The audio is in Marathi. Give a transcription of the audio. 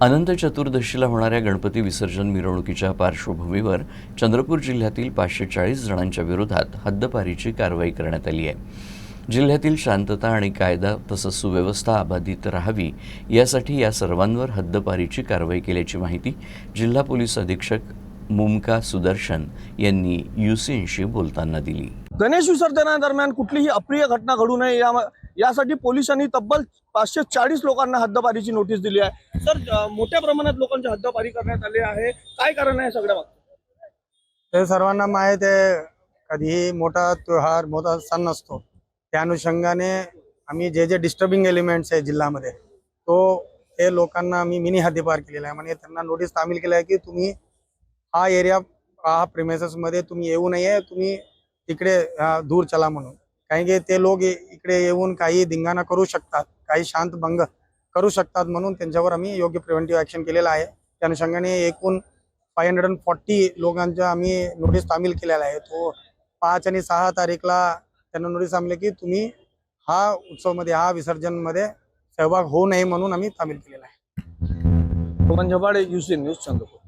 अनंत चतुर्दशीला होणाऱ्या गणपती विसर्जन मिरवणुकीच्या पार्श्वभूमीवर चंद्रपूर जिल्ह्यातील पाचशे चाळीस जणांच्या विरोधात हद्दपारीची कारवाई करण्यात आली आहे. जिल्ह्यातील शांतता आणि कायदा तसंच सुव्यवस्था अबाधित राहावी यासाठी या सर्वांवर हद्दपारीची कारवाई केल्याची माहिती जिल्हा पोलीस अधीक्षक मुमका सुदर्शन यांनी युसीनशी बोलताना दिली. गणेश विसर्जनादरम्यान कुठलीही अप्रिय घटना घडू नये या यासाठी पोलिसांनी तब्बल पाचशे चाळीस लोकांना हद्दपारीची नोटीस दिली आहे. सर मोठ्या प्रमाणात लोकांची हद्दपारी करण्यात आली आहे. काय कारण आहे सगळ्या मागचं? ते सर्वांना माहीत आहे कधीही मोठा त्योहार मोठा सण असतो त्या अनुषंगाने आम्ही जे जे डिस्टर्बिंग एलिमेंट्स आहे जिल्ह्यामध्ये तो ते लोकांना आम्ही मिनी हद्दीपार केलेला आहे. म्हणजे त्यांना नोटीस तामील केली आहे की तुम्ही हा एरिया हा प्रिमेसेसमध्ये मध्ये तुम्ही येऊ नये तुम्ही तिकडे दूर चला म्हणून. कारण की ते लोक इकडे येऊन काही धिंगाणा करू शकतात काही शांत भंग करू शकतात म्हणून त्यांच्यावर आम्ही योग्य प्रिव्हेंटिव्ह ऍक्शन केलेलं आहे. त्या अनुषंगाने एकूण फाय हंड्रेड अँड फॉर्टी लोकांच्या आम्ही नोटीस तामील केलेला आहे. तो पाच आणि सहा तारीखला त्यांना नोटीस सांगले की तुम्ही हा उत्सवमध्ये हा विसर्जनमध्ये सहभाग होऊ नये म्हणून आम्ही तामील केलेला आहे. Rohan Zabade UC news Chandrapur.